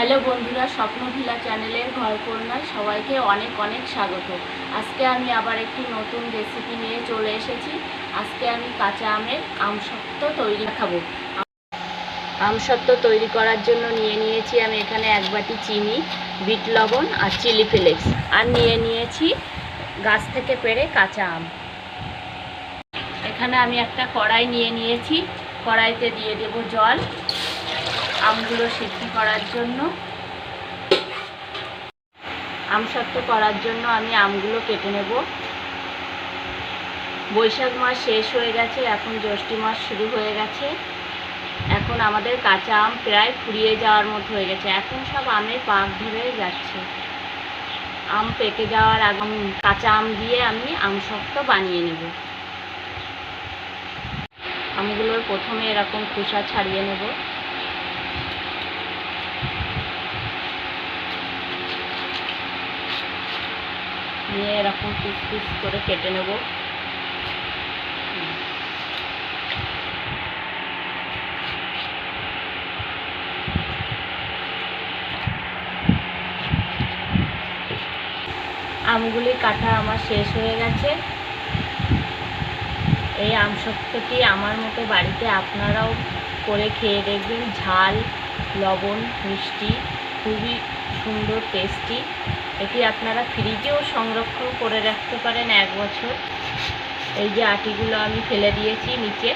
Hello বন্ধুরা স্বপ্নভিলা চ্যানেলের ঘর কন্যায় সবাইকে অনেক অনেক স্বাগত। আজকে আমি আবার একটি নতুন রেসিপি নিয়ে চলে এসেছি। আজকে আমি কাঁচা আমের আমসত্ত্ব তৈরি খাব আমসত্ত্ব তৈরি করার জন্য নিয়ে নিয়েছি আমি এখানে এক বাটি চিনি, বিট লবণ আর চিলি ফ্লেক্স। আর নিয়ে নিয়েছি গাছ থেকে পেড়ে কাঁচা আম। এখানে আমি একটা কড়াই নিয়ে নিয়েছি। কড়াইতে দিয়ে দেব জল। আমগুলো সিদ্ধ করার জন্য। আমসত্ত্ব করার জন্য আমি আমগুলো কেটে নেব। বৈশাখ মাস শেষ হয়ে গেছে, এখন জ্যৈষ্ঠ মাস শুরু হয়ে গেছে। এখন আমাদের কাঁচা আম প্রায় ফুরিয়ে যাওয়ার মতো হয়ে গেছে। এখন সব আমের পাক ধরে যাচ্ছে। আম পেকে যাওয়ার আগে কাঁচা আম দিয়ে আমি আমসত্ত্ব বানিয়ে নেব। আমগুলোর প্রথমে এরকম খোসা ছাড়িয়ে নেব। নিয়ে এরকম পিস পিস করে কেটে নেব। আমগুলি কাটা আমার শেষ হয়ে গেছে। এই আমসত্ত্বটি আমার মতো বাড়িতে আপনারাও করে খেয়ে দেখবেন। ঝাল, লবণ, মিষ্টি, খুবই সুন্দর টেস্টি এটি আপনারা ফ্রিজেও সংরক্ষণ করে রাখতে পারেন এক বছর। এই যে আটিগুলো আমি ফেলে দিয়েছি নিচে।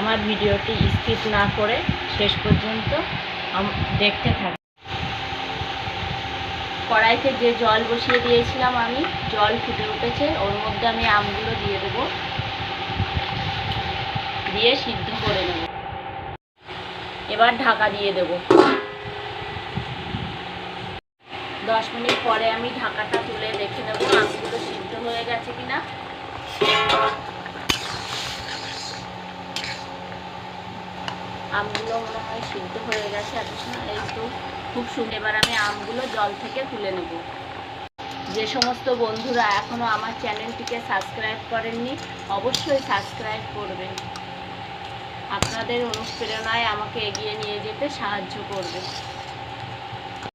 আমার ভিডিওটি স্কিপ না করে শেষ পর্যন্ত দেখতে থাকুন। কড়াইতে যে জল বসিয়ে দিয়েছিলাম আমি, জল ফুটে উঠেছে। ওর মধ্যে আমি আমগুলো দিয়ে দেবো। দিয়ে সিদ্ধ করে নেব। এবার ঢাকা দিয়ে দেব। দশ মিনিট পরে আমি ঢাকাটা তুলে দেখে নেব আমগুলো সিদ্ধ হয়ে গেছে কিনা। আমগুলো মনে হয় সিদ্ধ হয়ে গেছে এত সময় তো খুব সুন্দর এবার আমি আমগুলো জল থেকে তুলে নেব। যে সমস্ত বন্ধুরা এখনও আমার চ্যানেলটিকে সাবস্ক্রাইব করেননি, অবশ্যই সাবস্ক্রাইব করবেন। আপনাদের অনুপ্রেরণায় আমাকে এগিয়ে নিয়ে যেতে সাহায্য করবে।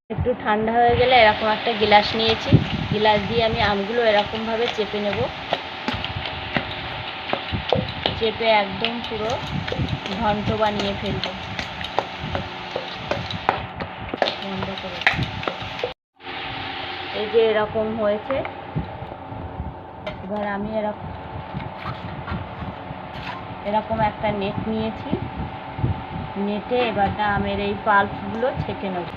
একটু ঠান্ডা হয়ে গেলে এরকম একটা গিলাস নিয়েছি। গিলাস দিয়ে আমি আমগুলো এরকমভাবে চেপে নেব। চেপে একদম পুরো ঘন্ট বানিয়ে ফেলব। এই যে এরকম হয়েছে। এবার আমি এরকম এরকম একটা নেট নিয়েছি। নেটে এবার আমের এই পাল্পগুলো ছেঁকে নেব।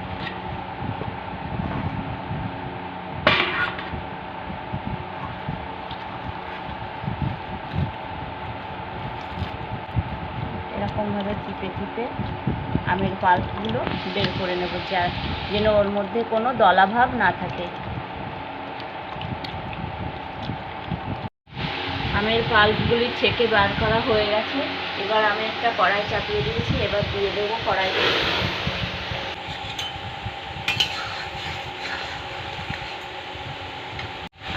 এরকমভাবে চিপে চিপে আমের পাল্পগুলো বের করে নেব যেন ওর মধ্যে কোনো দলাভাব না থাকে। আমের পাল্পগুলি ছেঁকে বার করা হয়ে গেছে। এবার আমি একটা কড়াই চাপিয়ে দিয়েছি, এবার দিয়ে দেবো কড়াই।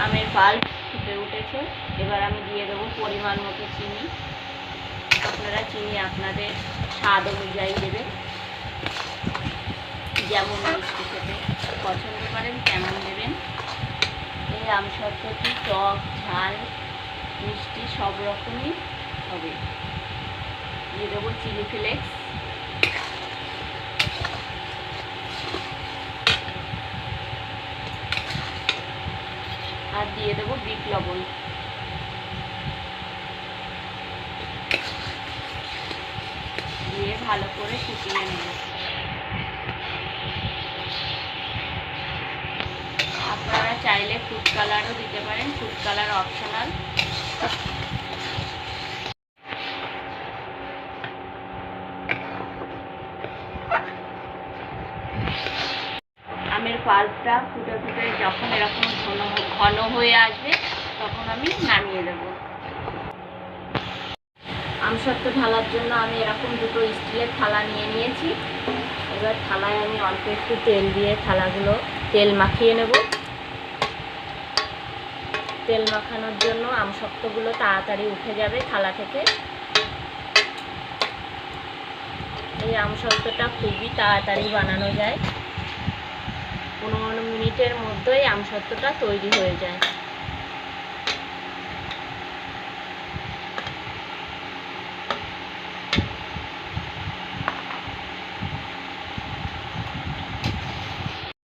আমের পাল্প ফুটে উঠেছে। এবার আমি দিয়ে দেবো পরিমাণ মতো চিনি। আপনারা চিনি আপনাদের স্বাদ অনুযায়ী দেবেন। যেমন মিষ্টি খেতে পছন্দ করেন, তেমন দেবেন। এই আমসত্ত্বটি টক, ঝাল মিষ্টি সব রকমই হবে। দিয়ে দেবো চিলি ফ্লেক্স। আর দিয়ে দেবো বিট লবণ। দিয়ে ভালো করে ফুটিয়ে নেব। আপনারা চাইলে ফুড কালারও দিতে পারেন। ফুড কালার অপশনাল আমের পাল্পটা ফুটে ফুটে যখন এরকম ঘন ঘন হয়ে আসবে, তখন আমি নামিয়ে দেবো। আমসত্ত্ব ঢালার জন্য আমি এরকম দুটো স্টিলের থালা নিয়ে নিয়েছি। এবার থালায় আমি অল্প একটু তেল দিয়ে থালাগুলো তেল মাখিয়ে নেব। তেল মাখানোর জন্য আম শক্তগুলো তাড়াতাড়ি উঠে যাবে থালা থেকে। এই আম শক্তটা খুবই তাড়াতাড়ি বানানো যায়। পনেরো মিনিটের মধ্যেই আম শক্তটা তৈরি হয়ে যায়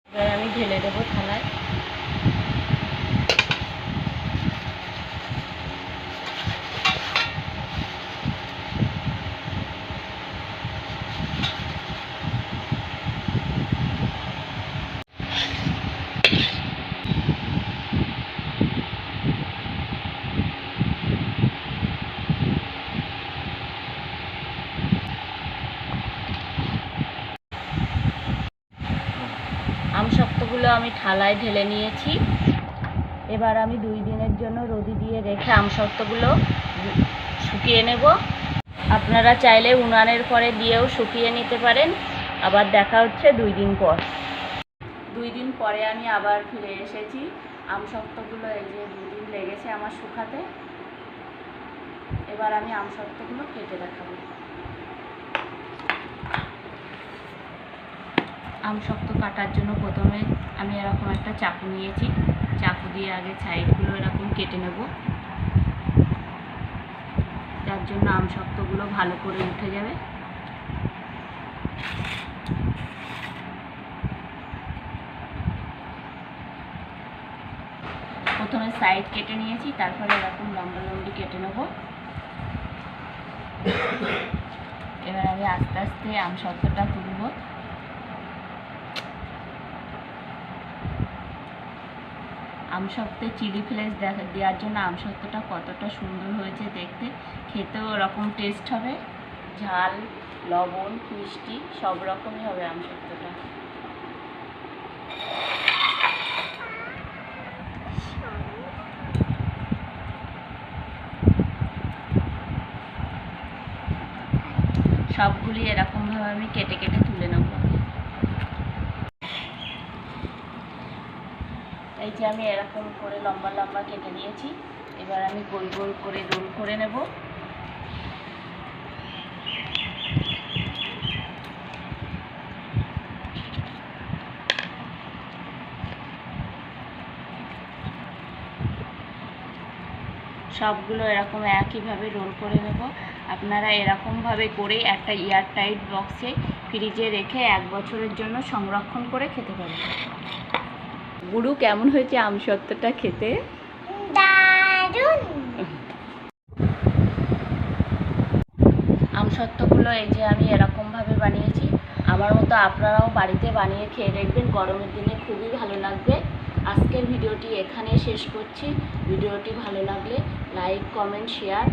এবার আমি ঢেলে দেবো থালায় আমসত্ত্বগুলো আমি থালায় ঢেলে নিয়েছি। এবার আমি দুই দিনের জন্য রোদি দিয়ে রেখে আমসত্ত্বগুলো শুকিয়ে নেব। আপনারা চাইলে উনানের পরে দিয়েও শুকিয়ে নিতে পারেন। আবার দেখা হচ্ছে দুই দিন পর। দুই দিন পরে আমি আবার ফিরে এসেছি। আমসত্ত্বগুলো এই যে দুই দিন লেগেছে আমার শুকাতে। এবার আমি আমসত্ত্বগুলো কেটে দেখাবো। আমশক্ত কাটার জন্য প্রথমে আমি এরকম একটা চাকু নিয়েছি। চাকু দিয়ে আগে সাইডগুলো এরকম কেটে নেব। যার জন্য আম শক্তগুলো ভালো করে উঠে যাবে। প্রথমে সাইড কেটে নিয়েছি, তারপরে এরকম লম্বা লম্বি কেটে নেব। এবার আমি আস্তে আস্তে আম শক্তটা তুলবো। আমসত্ত্বে চিলি ফ্লেক্স দেওয়ার জন্য আমসত্ত্বটা কতটা সুন্দর হয়েছে দেখতে। খেতেও ওরকম টেস্ট হবে। ঝাল, লবণ, মিষ্টি, সব রকমই হবে আমসত্ত্বটা। সবগুলি এরকমভাবে আমি কেটে কেটে তুলে নেব। এই যে আমি এরকম করে লম্বা লম্বা কেটে নিয়েছি, এবার আমি গোল গোল করে রোল করে নেব। সবগুলো এরকম একইভাবে রোল করে নেব। আপনারা এরকমভাবে করে একটা এয়ার টাইট বক্সে ফ্রিজে রেখে এক বছরের জন্য সংরক্ষণ করে খেতে পারেন। গুরু কেমন হয়েছে আম আমসত্ত্বটা খেতে? দারুণ। আমসত্ত্বগুলো এই যে আমি এরকমভাবে বানিয়েছি। আমার মতো আপনারাও বাড়িতে বানিয়ে খেয়ে দেখবেন গরমের দিনে খুবই ভালো লাগবে। আজকের ভিডিওটি এখানে শেষ করছি। ভিডিওটি ভালো লাগলে লাইক কমেন্ট শেয়ার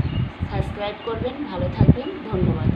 সাবস্ক্রাইব করবেন। ভালো থাকবেন। ধন্যবাদ।